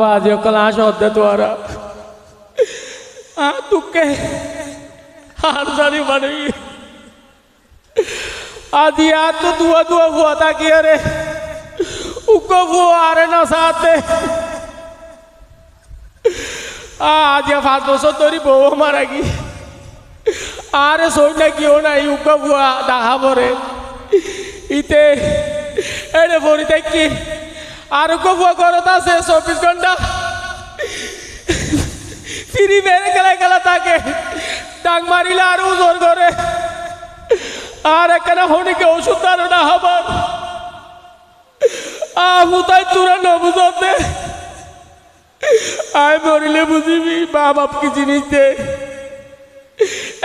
বাজে ক্লাস হতে তোরা তুকে আর জানি মানে আদি আর তো দুয়া দুয়া হুয়া থাকি আরে উকো হুয়া আরে না সাথে আজ পাঁচ বছর ধরে বউ মারা গি আরে সই না কিও নাই উকো হুয়া দেখা পরে ইতে এড়ে ভরি দেখি আর হুয়া করত আছে চব্বিশ ঘণ্টা। ফিরি বেড়ে গেলে গেলে তাকে ডাক মারিলে আরও জোর করে। আর এখানে হনিকে ওষুধ দানো না হবার। আহুতাই তোরা ন বুঝতে। আয় মরিলে বুঝিবি মা বাপ কি জিনিস দে।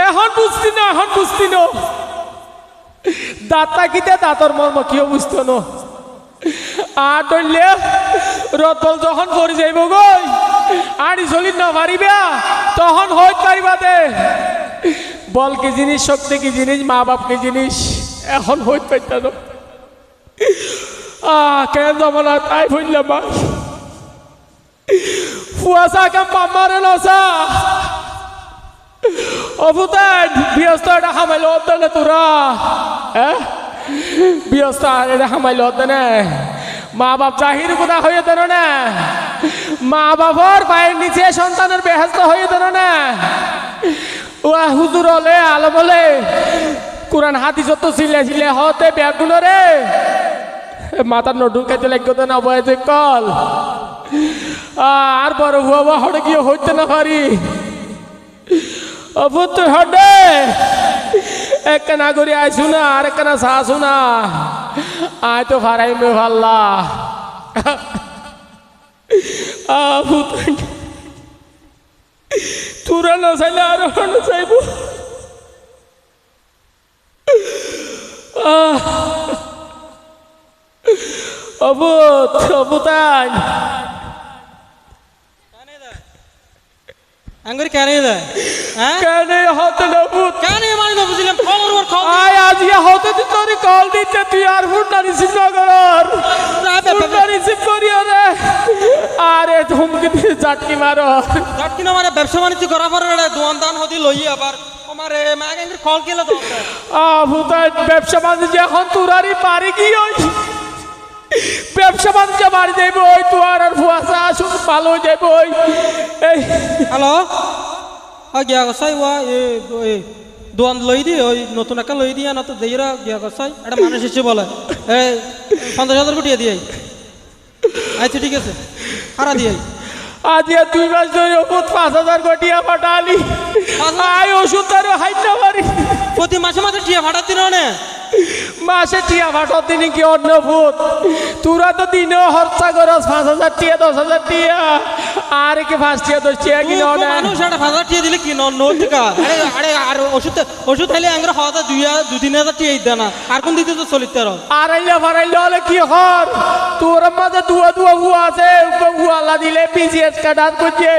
এখন বুঝতি না, এখন বুঝতি না। দাঁত কিতে দাঁতর মর্ম কিও বুঝতো না। আর ধরলে রতল যখন পড়ে যাইব গই, আড়ি চলি না পারিবা, তখন হইত পারিবা দে। বল কি জিনিস, শক্তি কি জিনিস, মা বাপ কি জিনিস? এখন হইত পাইতা না। আহ, কেন জমানা তাই বললাম মা। ফুয়াশা কাম পামারে নসা অবুতান ব্যস্ত হামাইল অদ্দনে তোরা। হ্যাঁ? ব্যস্ত এটা হামাইল অদ্দনে মা বাপ জাহির কোথা হয়ে দেন না। মা বাবার পায়ের নিচে সন্তানের বেহাস্ত হয়ে দেন না। ও হুজুর হলে আলম হলে কোরআন হাতি যত ছিলে ছিলে হতে ব্যাগুন রে। মাথার নডু খাইতে লাগতো না বয়েছে কল। আর বড় হুয়া হড়ে গিয়ে হইতে না পারি। অভূত হডে একখানা করে আইসু না আর একখানা শাসু না। আয় তো ফারাই মে ভাল্লা। তুরা না চাইলে আর চাইব। হতে আরে হুমকি দিয়ে চাটকি মারো। যাটকি না মানে ব্যবসা বাণিজ্য করা পরে দোয়ান দান হতে লই আবার আমার মাগ আঙ্গুরি খল কেলে তো আভূতাই ব্যবসা বাণিজ্য এখন তোরারই পারি কি ওই? ব্যবসা বাণিজ্য বাড়ি যাইব ওই তুয়ার আর ফুয়াশা আসুন ভালো যাইব ওই। এই। হ্যালো? হয় গিয়া গছাই ওয়া এ দোয়ান লই দি ওই নতুন একটা লই দিয়া না তো দেইরা গিয়া গছাই একটা মানুষ এসে বলে এই পঞ্চাশ হাজার কোটি দিয়ে আচ্ছা ঠিক আছে হারা দিয়ে আজ ইয়া দুই মাস ধরে ওষুধ পাঁচ হাজার কোটিয়া পাঠালি আয় ওষুধ তার হাইতে পারি প্রতি মাসে মাসে টিয়া দিন না মাসে টিয়া ফাটত দিনে কি অন্য ভূত? তোরা তো দিনেও খরচা করস পাঁচ হাজার টিয়া দশ হাজার টিয়া। আর কি পাঁচ টিয়া দশ টিয়া কিনে অনে মানুষ একটা হাজার টিয়া দিলে কি নটিকা আরে আরে আর ওষুধ ওষুধ খাইলে আঙ্গুর হওয়া দুই দুই তিন হাজার টিয়া দিতে না। আর কোন দিতে তো চলিতে আর? আড়াইলে ফাড়াইলে হলে কি হর? তোর মাঝে দুয়া দুয়া হুয়া আছে হুয়ালা দিলে পিজিএস কাটান করছে।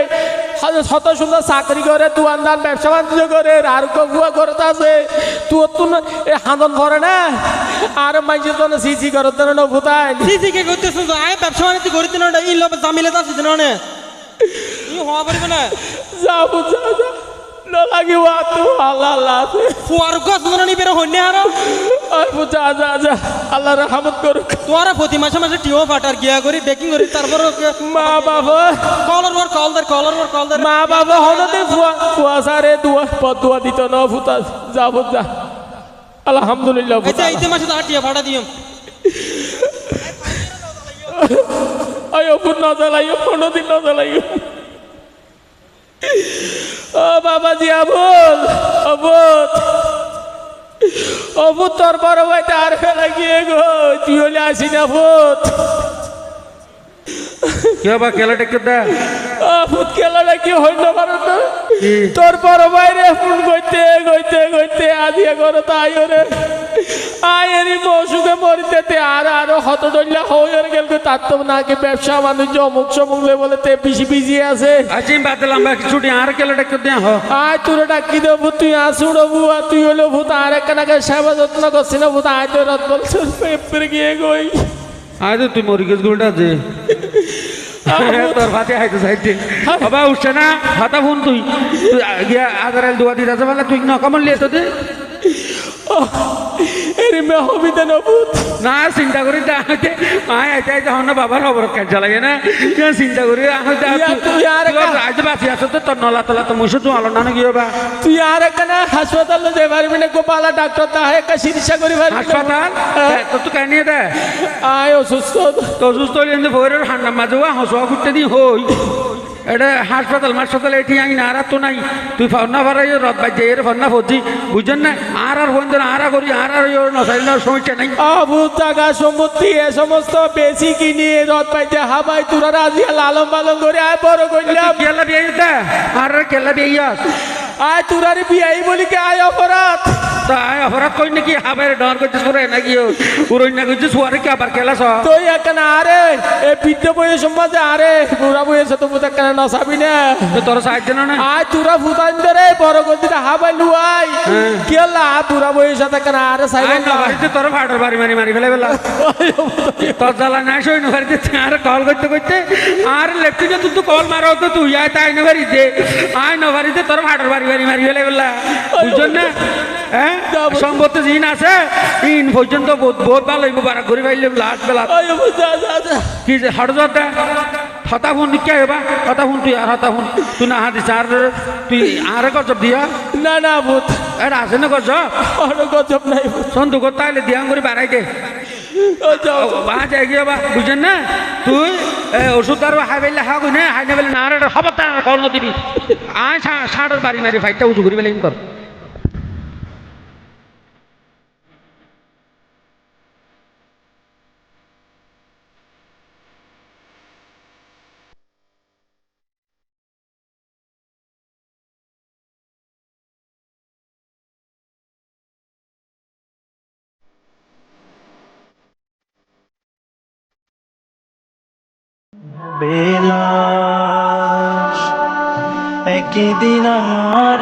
শত সুন্দর চাকরি করে দোয়ানদার ব্যবসা বাণিজ্য করে আর হুয়া করে আছে। তোর তো এ হাঁদন ভরে না। আর মাইজের জন্য সিসি করে দেন না ভূতাই সিসি কে করতেছ আয় ব্যবসা বাণিজ্য করিতে না ই লোক জামিলে তো আসিতে না ই হওয়া পারিবে না। যাব যা। লাগিব আল্লাহ আল্লাহ আছে। ফুয়ার গছ মনে নিবে হন্যে আর আর যা যা যা আল্লাহ রহমত করুক। তোমার প্রতি মাসে মাসে টিও ফাটার গিয়া করি বেকিং করি তারপর মা বাবা। কলার পর কল দের কলার পর কল দের মা বাবা হনতে ফুয়া ফুয়া সারে দুয়া পদুয়া দিত না ফুতা যাব যা আলহামদুলিল্লাহ আচ্ছা এইতে মাসে তার টিয়া ফাটা দিও। আয়ো ফুট না জ্বালাইও কোনো দিন না জ্বালাইও। ও বাবা জি আবুল। অবুত অবুত তোর বড় ভাই তার ফেলা গিয়ে গো তুই হলে আসি না ফুট কে বা খেলাটা কে দা ফুট খেলাটা কি হইল পারো তো? তোর বড় বাইরে ফোন করতে গইতে গইতে আজিয়া করো তো আয়ো রে আয়েরই মৌসুমে মরিতে আর আরও হত ডল্লা হয়ে গেল তার তো নাকি ব্যবসা বাণিজ্য অমুক সমুকলে বলে তে পিছি পিছি আছে। আজি বাদলাম ছুটি আর খেলাটা কে দেয়া হ। আয় তোর ডাকি দেবো তুই আসুন বুয়া তুই হলো ভূত আর একটা নাকি সেবা যত্ন করছি না ভূত আয় তোর রত বলছে পেপরে গিয়ে গই। আজ তুই মরি গেছ গুলটা যে তোর ভাতে হাইতে সাইতে বাবা উঠছে না হাতা ফোন তুই। তুই আদারাল দুয়া দিতে বলে তুই নকমল লিয়ে তো দে। মে হবি দেন না চিন্তা করি আহতে মায় আইতে আইতে হন বাবার খবর কাজ লাগে না। কেন চিন্তা করি আহতে তুই আর কা- আছো তো তোর নলা তলা তো মুসো তুই আলো না কি হবা তুই আর এখানে হাসপাতালে যে পারবি না গোপালা ডাক্তার তা একটা চিকিৎসা করে পারবি। হাসপাতাল। তো তুই কেন দে। আয় অসুস্থ। তো সুস্থ হইলে ভৈরের ঠান্ডা মাঝে হসুয়া করতে দি হই এটা হাসপাতাল হাসপাতাল এটি আই না আর তো নাই। তুই ফর্না ফারাই রথ বাই যাই ফর্না ফজি। বুঝছেন না আর আর ফোন আর আর করি আর আর নসাইল সমস্যা নাই। আবু টাকা সম্পত্তি এ সমস্ত বেশি কিনি রথ পাইতে হাবাই তোরা রাজি লালন পালন করে আয় বড় করলাম কেলা বিয়ে আর কেলা বিয়ে আয় তুরারে বিয়াই বলি কে আয় অপরাধ। তাই অপরাধ কই নাকি? হাবের ডর করতে সুরে নাকি? উড়ই না করতে সুয়ারে কি আবার কেলা স তুই এখানে আরে এ বৃদ্ধ বয়স সমাজে আরে বুড়া বয়স তো বুঝা কেন নসাবি না। তোর সাহায্য না আয় তুরা ভূতান ধরে বড় গদিটা হাবাই লুয়াই কেলা বুড়া বয়স সাথে কেন আরে আয় সাইলেন না। বাড়িতে তোর ফাটার বাড়ি মারি মারি ফেলে বেলা তোর জ্বালা না সই না বাড়িতে আর কল করতে করতে আর লেফটিনে তুই তো কল মারো তো তুই আয় তাই না বাড়িতে? আয় না বাড়িতে তোর ফাটার বাড়ি বাড়ি মারি ফেলে বেলা বুঝছেন না? হ্যাঁ? সম্পত্তি জিন আছে? ইন পর্যন্ত বহুত ভালো হইব বারা ঘুরি পাইলে লাস্ট বেলা যা যা কি যে যাতে হতা ফোন কে হবা হতা ফোন তুই আর হতা ফোন। তুই না হাতি চার তুই আরে গজব দিয়া। না না ভূত এটা আছে না গজব? অন্য গজব নাই ভূত সন্তু হলে দিয়া করে বাড়াই দে। বা বুঝছেন না? তুই এ, ওষুধ আর হাই বেলে হা কই না হাই না বেলে না আর খবর তার কল নদিবি আয় ষাটের বাড়ি মারি ফাইটটা উঁচু করি বেলে কর। বেলাস একদিন আমার